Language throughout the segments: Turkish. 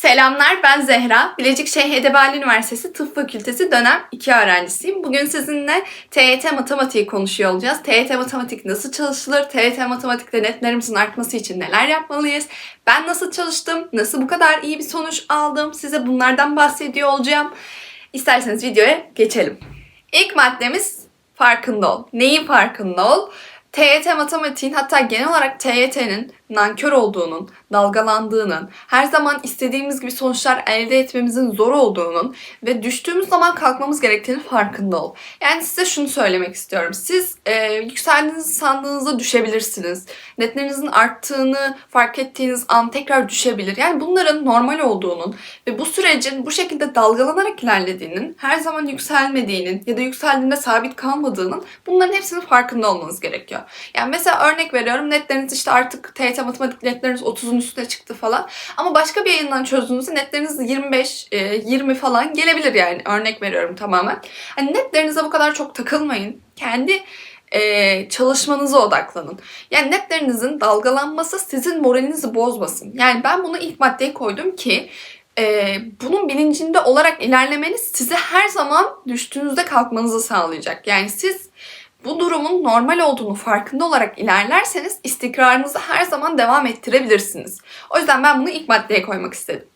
Selamlar ben Zehra. Bilecik Şeyh Edebali Üniversitesi Tıp Fakültesi dönem 2 öğrencisiyim. Bugün sizinle TYT matematiği konuşuyor olacağız. TYT matematik nasıl çalışılır? TYT matematikte netlerimizin artması için neler yapmalıyız? Ben nasıl çalıştım? Nasıl bu kadar iyi bir sonuç aldım? Size bunlardan bahsediyor olacağım. İsterseniz videoya geçelim. İlk maddemiz farkında ol. Neyin farkında ol? TYT matematiğin hatta genel olarak TYT'nin nankör olduğunun, dalgalandığının, her zaman istediğimiz gibi sonuçlar elde etmemizin zor olduğunun ve düştüğümüz zaman kalkmamız gerektiğini farkında ol. Yani size şunu söylemek istiyorum. Siz e, yükseldiğinizi sandığınızda düşebilirsiniz. Netlerinizin arttığını fark ettiğiniz an tekrar düşebilir. Yani bunların normal olduğunun ve bu sürecin bu şekilde dalgalanarak ilerlediğinin, her zaman yükselmediğinin ya da yükseldiğinde sabit kalmadığının bunların hepsinin farkında olmanız gerekiyor. Yani mesela örnek veriyorum netleriniz işte artık TYT matematik netleriniz 30'un üstüne çıktı falan. Ama başka bir yayından çözdüğünüzde netleriniz 25, e, 20 falan gelebilir yani. Örnek veriyorum tamamen. Hani netlerinize bu kadar çok takılmayın. Kendi e, çalışmanıza odaklanın. Yani netlerinizin dalgalanması sizin moralinizi bozmasın. Yani ben bunu ilk maddeye koydum ki e, bunun bilincinde olarak ilerlemeniz size her zaman düştüğünüzde kalkmanızı sağlayacak. Yani siz bu durumun normal olduğunu farkında olarak ilerlerseniz istikrarınızı her zaman devam ettirebilirsiniz. O yüzden ben bunu ilk maddeye koymak istedim.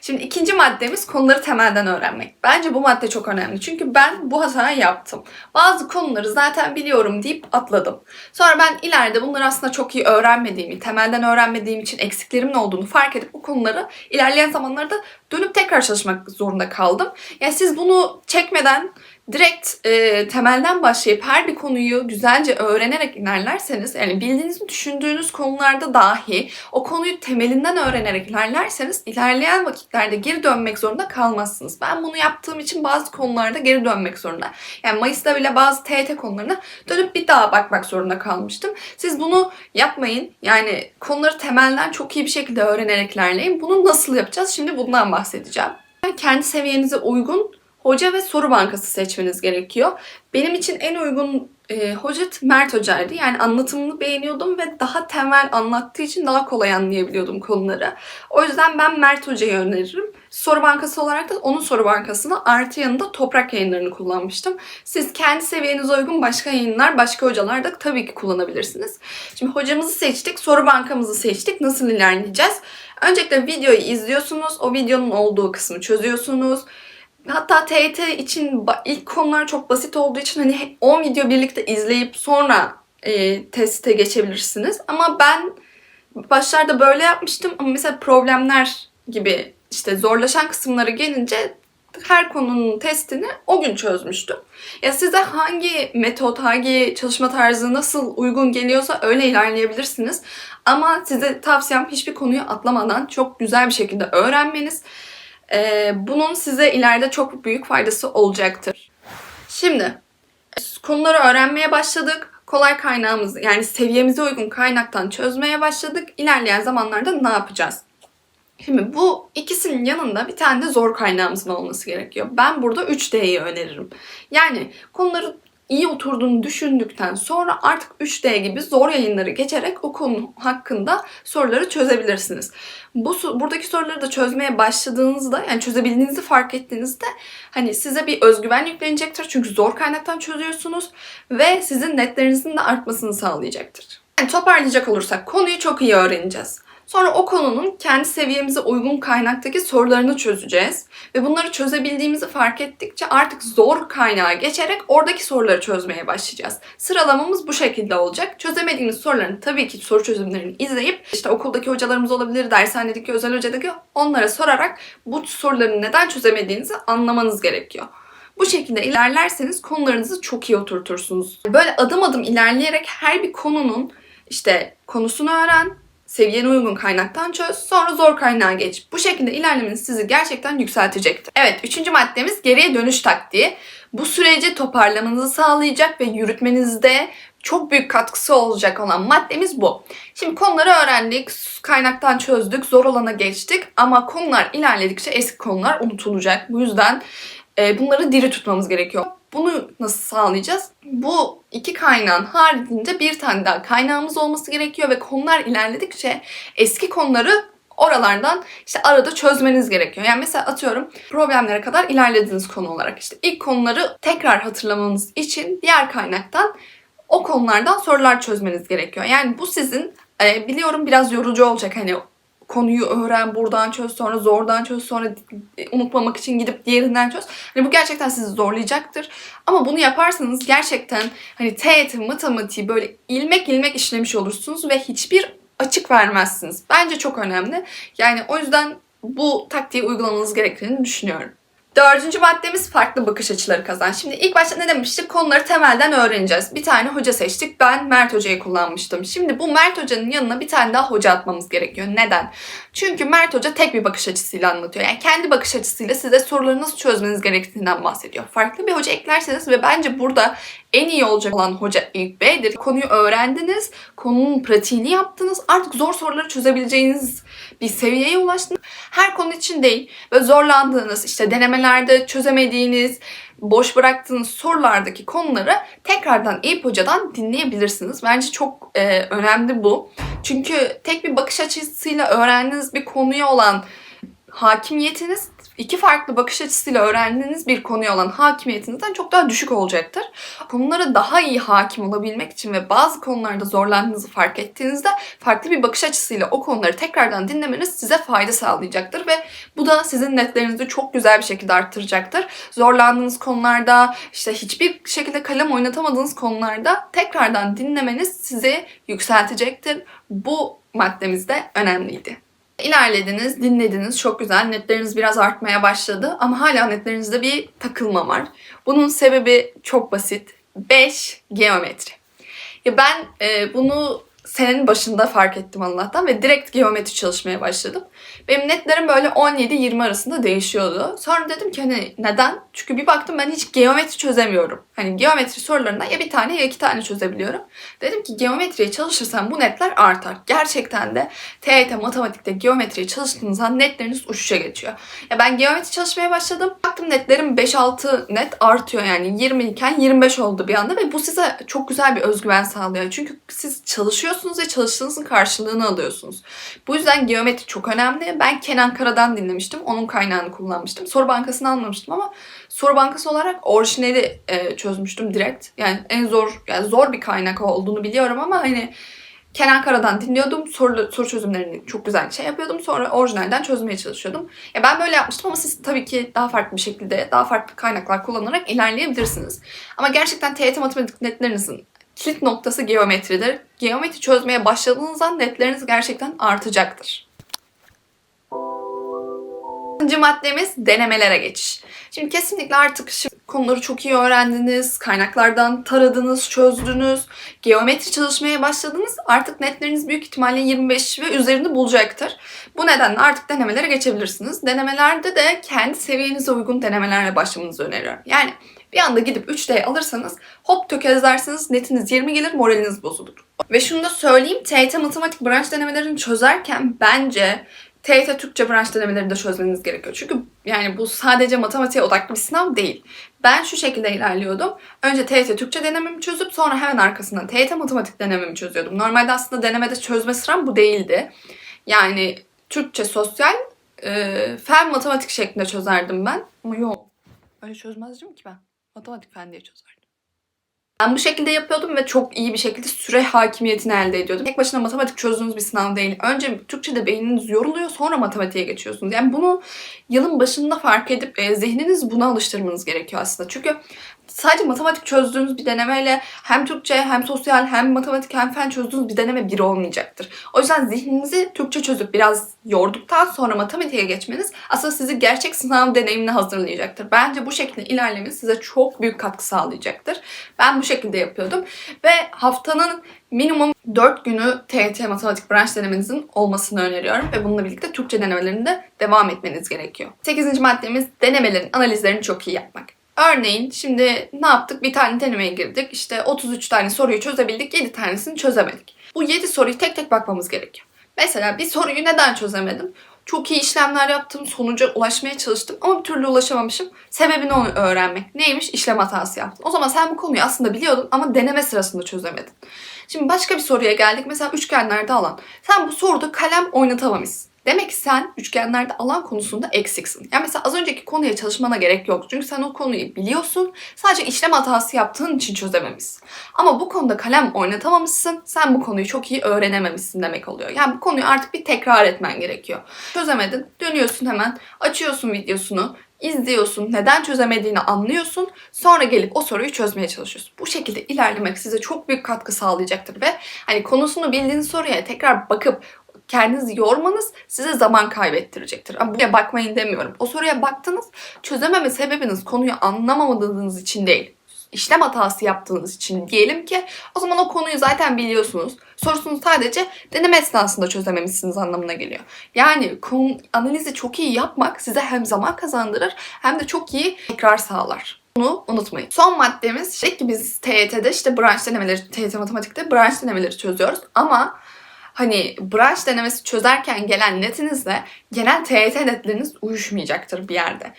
Şimdi ikinci maddemiz konuları temelden öğrenmek. Bence bu madde çok önemli. Çünkü ben bu hatayı yaptım. Bazı konuları zaten biliyorum deyip atladım. Sonra ben ileride bunları aslında çok iyi öğrenmediğimi, temelden öğrenmediğim için eksiklerimin olduğunu fark edip bu konuları ilerleyen zamanlarda dönüp tekrar çalışmak zorunda kaldım. Yani siz bunu çekmeden direkt e, temelden başlayıp her bir konuyu güzelce öğrenerek ilerlerseniz yani bildiğinizi düşündüğünüz konularda dahi o konuyu temelinden öğrenerek ilerlerseniz ilerleyen vakitlerde geri dönmek zorunda kalmazsınız. Ben bunu yaptığım için bazı konularda geri dönmek zorunda. Yani Mayıs'ta bile bazı TET konularına dönüp bir daha bakmak zorunda kalmıştım. Siz bunu yapmayın. Yani konuları temelden çok iyi bir şekilde öğrenerek ilerleyin. Bunu nasıl yapacağız? Şimdi bundan bahsedeceğim. Kendi seviyenize uygun hoca ve soru bankası seçmeniz gerekiyor. Benim için en uygun e, hoca Mert Hoca'ydı. Yani anlatımını beğeniyordum ve daha temel anlattığı için daha kolay anlayabiliyordum konuları. O yüzden ben Mert Hoca'yı öneririm. Soru bankası olarak da onun soru bankasını artı yanında toprak yayınlarını kullanmıştım. Siz kendi seviyenize uygun başka yayınlar, başka hocalar da tabii ki kullanabilirsiniz. Şimdi hocamızı seçtik, soru bankamızı seçtik. Nasıl ilerleyeceğiz? Öncelikle videoyu izliyorsunuz. O videonun olduğu kısmı çözüyorsunuz. Hatta TYT için ilk konular çok basit olduğu için hani 10 video birlikte izleyip sonra e, teste geçebilirsiniz. Ama ben başlarda böyle yapmıştım ama mesela problemler gibi işte zorlaşan kısımları gelince her konunun testini o gün çözmüştüm. Ya size hangi metot, hangi çalışma tarzı nasıl uygun geliyorsa öyle ilerleyebilirsiniz. Ama size tavsiyem hiçbir konuyu atlamadan çok güzel bir şekilde öğrenmeniz. Ee, bunun size ileride çok büyük faydası olacaktır. Şimdi konuları öğrenmeye başladık. Kolay kaynağımızı yani seviyemize uygun kaynaktan çözmeye başladık. İlerleyen zamanlarda ne yapacağız? Şimdi bu ikisinin yanında bir tane de zor kaynağımızın olması gerekiyor. Ben burada 3D'yi öneririm. Yani konuları iyi oturduğunu düşündükten sonra artık 3D gibi zor yayınları geçerek o konu hakkında soruları çözebilirsiniz. Bu buradaki soruları da çözmeye başladığınızda yani çözebildiğinizi fark ettiğinizde hani size bir özgüven yüklenecektir. Çünkü zor kaynaktan çözüyorsunuz ve sizin netlerinizin de artmasını sağlayacaktır. Yani toparlayacak olursak konuyu çok iyi öğreneceğiz. Sonra o konunun kendi seviyemize uygun kaynaktaki sorularını çözeceğiz. Ve bunları çözebildiğimizi fark ettikçe artık zor kaynağa geçerek oradaki soruları çözmeye başlayacağız. Sıralamamız bu şekilde olacak. Çözemediğimiz soruların tabii ki soru çözümlerini izleyip işte okuldaki hocalarımız olabilir, dershanedeki özel hocadaki onlara sorarak bu soruları neden çözemediğinizi anlamanız gerekiyor. Bu şekilde ilerlerseniz konularınızı çok iyi oturtursunuz. Böyle adım adım ilerleyerek her bir konunun işte konusunu öğren, seviyene uygun kaynaktan çöz, sonra zor kaynağa geç. Bu şekilde ilerlemeniz sizi gerçekten yükseltecektir. Evet, üçüncü maddemiz geriye dönüş taktiği. Bu süreci toparlamanızı sağlayacak ve yürütmenizde çok büyük katkısı olacak olan maddemiz bu. Şimdi konuları öğrendik, kaynaktan çözdük, zor olana geçtik ama konular ilerledikçe eski konular unutulacak. Bu yüzden e, bunları diri tutmamız gerekiyor. Bunu nasıl sağlayacağız? Bu iki kaynağın haricinde bir tane daha kaynağımız olması gerekiyor ve konular ilerledikçe eski konuları Oralardan işte arada çözmeniz gerekiyor. Yani mesela atıyorum problemlere kadar ilerlediğiniz konu olarak işte ilk konuları tekrar hatırlamanız için diğer kaynaktan o konulardan sorular çözmeniz gerekiyor. Yani bu sizin e, biliyorum biraz yorucu olacak hani konuyu öğren, buradan çöz, sonra zordan çöz, sonra unutmamak için gidip diğerinden çöz. Hani bu gerçekten sizi zorlayacaktır. Ama bunu yaparsanız gerçekten hani TYT matematiği böyle ilmek ilmek işlemiş olursunuz ve hiçbir açık vermezsiniz. Bence çok önemli. Yani o yüzden bu taktiği uygulamanız gerektiğini düşünüyorum. Dördüncü maddemiz farklı bakış açıları kazan. Şimdi ilk başta ne demiştik? Konuları temelden öğreneceğiz. Bir tane hoca seçtik. Ben Mert Hoca'yı kullanmıştım. Şimdi bu Mert Hoca'nın yanına bir tane daha hoca atmamız gerekiyor. Neden? Çünkü Mert Hoca tek bir bakış açısıyla anlatıyor. Yani kendi bakış açısıyla size soruları nasıl çözmeniz gerektiğinden bahsediyor. Farklı bir hoca eklerseniz ve bence burada en iyi olacak olan hoca ilk B'dir. Konuyu öğrendiniz, konunun pratiğini yaptınız. Artık zor soruları çözebileceğiniz bir seviyeye ulaştınız. Her konu için değil ve zorlandığınız, işte denemelerde çözemediğiniz, boş bıraktığınız sorulardaki konuları tekrardan Eyüp Hoca'dan dinleyebilirsiniz. Bence çok e, önemli bu. Çünkü tek bir bakış açısıyla öğrendiğiniz bir konuya olan hakimiyetiniz iki farklı bakış açısıyla öğrendiğiniz bir konuya olan hakimiyetinizden çok daha düşük olacaktır. Konulara daha iyi hakim olabilmek için ve bazı konularda zorlandığınızı fark ettiğinizde farklı bir bakış açısıyla o konuları tekrardan dinlemeniz size fayda sağlayacaktır ve bu da sizin netlerinizi çok güzel bir şekilde arttıracaktır. Zorlandığınız konularda işte hiçbir şekilde kalem oynatamadığınız konularda tekrardan dinlemeniz sizi yükseltecektir. Bu maddemiz de önemliydi. İlerlediniz, dinlediniz, çok güzel. Netleriniz biraz artmaya başladı ama hala netlerinizde bir takılma var. Bunun sebebi çok basit. 5. Geometri. Ya ben e, bunu senenin başında fark ettim Allah'tan ve direkt geometri çalışmaya başladım. Benim netlerim böyle 17-20 arasında değişiyordu. Sonra dedim ki hani neden? Çünkü bir baktım ben hiç geometri çözemiyorum. Hani geometri sorularından ya bir tane ya iki tane çözebiliyorum. Dedim ki geometriye çalışırsam bu netler artar. Gerçekten de TYT matematikte geometriye çalıştığınız an netleriniz uçuşa geçiyor. Ya ben geometri çalışmaya başladım. Baktım netlerim 5-6 net artıyor yani 20 iken 25 oldu bir anda ve bu size çok güzel bir özgüven sağlıyor. Çünkü siz çalışıyorsunuz ve çalıştığınızın karşılığını alıyorsunuz. Bu yüzden geometri çok önemli. Ben Kenan Kara'dan dinlemiştim. Onun kaynağını kullanmıştım. Soru bankasını almamıştım ama soru bankası olarak orijinali e, çözmüştüm direkt. Yani en zor yani zor bir kaynak olduğunu biliyorum ama hani Kenan Kara'dan dinliyordum. Soru, soru çözümlerini çok güzel şey yapıyordum. Sonra orijinalden çözmeye çalışıyordum. Ya ben böyle yapmıştım ama siz tabii ki daha farklı bir şekilde, daha farklı kaynaklar kullanarak ilerleyebilirsiniz. Ama gerçekten TYT matematik netlerinizin kilit noktası geometridir. Geometri çözmeye başladığınız an netleriniz gerçekten artacaktır. İkinci maddemiz denemelere geçiş. Şimdi kesinlikle artık şimdi konuları çok iyi öğrendiniz, kaynaklardan taradınız, çözdünüz, geometri çalışmaya başladınız. Artık netleriniz büyük ihtimalle 25 ve üzerinde bulacaktır. Bu nedenle artık denemelere geçebilirsiniz. Denemelerde de kendi seviyenize uygun denemelerle başlamanızı öneriyorum. Yani bir anda gidip 3D alırsanız hop tökezlersiniz, netiniz 20 gelir, moraliniz bozulur. Ve şunu da söyleyeyim, TYT matematik branş denemelerini çözerken bence TYT Türkçe branş denemelerini de çözmeniz gerekiyor. Çünkü yani bu sadece matematiğe odaklı bir sınav değil. Ben şu şekilde ilerliyordum. Önce TYT Türkçe denememi çözüp sonra hemen arkasından TYT matematik denememi çözüyordum. Normalde aslında denemede çözme sıram bu değildi. Yani Türkçe, sosyal, e, fen, matematik şeklinde çözerdim ben. Ama yok. Öyle çözmezdim ki ben. Matematik fen diye çözerdim. Ben bu şekilde yapıyordum ve çok iyi bir şekilde süre hakimiyetini elde ediyordum. Tek başına matematik çözdüğünüz bir sınav değil. Önce Türkçe'de beyniniz yoruluyor sonra matematiğe geçiyorsunuz. Yani bunu yılın başında fark edip e, zihniniz buna alıştırmanız gerekiyor aslında. Çünkü sadece matematik çözdüğünüz bir denemeyle hem Türkçe hem sosyal hem matematik hem fen çözdüğünüz bir deneme bir olmayacaktır. O yüzden zihninizi Türkçe çözüp biraz yorduktan sonra matematiğe geçmeniz aslında sizi gerçek sınav deneyimine hazırlayacaktır. Bence bu şekilde ilerlemeniz size çok büyük katkı sağlayacaktır. Ben bu şekilde yapıyordum ve haftanın minimum 4 günü TYT matematik branş denemenizin olmasını öneriyorum ve bununla birlikte Türkçe denemelerinde devam etmeniz gerekiyor. 8. maddemiz denemelerin analizlerini çok iyi yapmak. Örneğin şimdi ne yaptık? Bir tane denemeye girdik. İşte 33 tane soruyu çözebildik, 7 tanesini çözemedik. Bu 7 soruyu tek tek bakmamız gerekiyor. Mesela bir soruyu neden çözemedim? Çok iyi işlemler yaptım, sonuca ulaşmaya çalıştım ama bir türlü ulaşamamışım. Sebebini onu öğrenmek. Neymiş? İşlem hatası yaptım. O zaman sen bu konuyu aslında biliyordun ama deneme sırasında çözemedin. Şimdi başka bir soruya geldik. Mesela üçgenlerde alan. Sen bu soruda kalem oynatamamışsın. Demek ki sen üçgenlerde alan konusunda eksiksin. Yani mesela az önceki konuya çalışmana gerek yok. Çünkü sen o konuyu biliyorsun. Sadece işlem hatası yaptığın için çözememişsin. Ama bu konuda kalem oynatamamışsın. Sen bu konuyu çok iyi öğrenememişsin demek oluyor. Yani bu konuyu artık bir tekrar etmen gerekiyor. Çözemedin. Dönüyorsun hemen. Açıyorsun videosunu. izliyorsun, neden çözemediğini anlıyorsun, sonra gelip o soruyu çözmeye çalışıyorsun. Bu şekilde ilerlemek size çok büyük katkı sağlayacaktır ve hani konusunu bildiğiniz soruya tekrar bakıp kendinizi yormanız size zaman kaybettirecektir. Ama buraya bakmayın demiyorum. O soruya baktınız, çözememe sebebiniz konuyu anlamamadığınız için değil. işlem hatası yaptığınız için diyelim ki o zaman o konuyu zaten biliyorsunuz. Sorusunu sadece deneme esnasında çözememişsiniz anlamına geliyor. Yani konu analizi çok iyi yapmak size hem zaman kazandırır hem de çok iyi tekrar sağlar. Bunu unutmayın. Son maddemiz şey ki biz TYT'de işte branş denemeleri, TYT matematikte branş denemeleri çözüyoruz ama hani branş denemesi çözerken gelen netinizle genel TYT netleriniz uyuşmayacaktır bir yerde.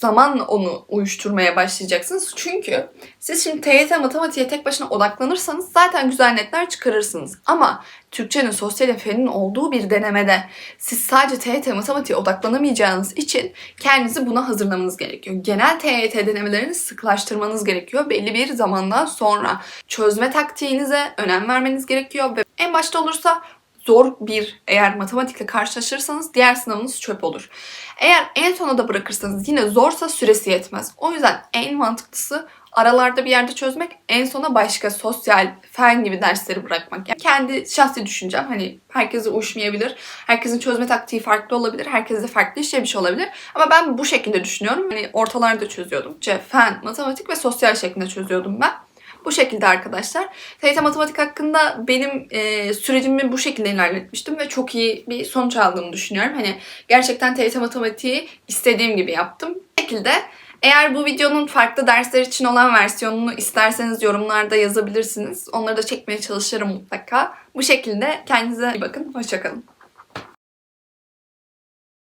Zaman onu uyuşturmaya başlayacaksınız. Çünkü siz şimdi TYT matematiğe tek başına odaklanırsanız zaten güzel netler çıkarırsınız. Ama Türkçenin, sosyalin, fenin olduğu bir denemede siz sadece TYT matematiğe odaklanamayacağınız için kendinizi buna hazırlamanız gerekiyor. Genel TYT denemelerini sıklaştırmanız gerekiyor belli bir zamandan sonra. Çözme taktiğinize önem vermeniz gerekiyor ve en başta olursa zor bir eğer matematikle karşılaşırsanız diğer sınavınız çöp olur. Eğer en sona da bırakırsanız yine zorsa süresi yetmez. O yüzden en mantıklısı aralarda bir yerde çözmek, en sona başka sosyal, fen gibi dersleri bırakmak. Yani kendi şahsi düşüncem hani herkese uyuşmayabilir. Herkesin çözme taktiği farklı olabilir. Herkes de farklı işlemiş olabilir. Ama ben bu şekilde düşünüyorum. Hani ortalarda çözüyordum. Fen, matematik ve sosyal şeklinde çözüyordum ben. Bu şekilde arkadaşlar. TYT Matematik hakkında benim e, sürecimi bu şekilde ilerletmiştim ve çok iyi bir sonuç aldığımı düşünüyorum. Hani gerçekten TYT Matematiği istediğim gibi yaptım. Bu şekilde eğer bu videonun farklı dersler için olan versiyonunu isterseniz yorumlarda yazabilirsiniz. Onları da çekmeye çalışırım mutlaka. Bu şekilde kendinize iyi bakın. Hoşçakalın.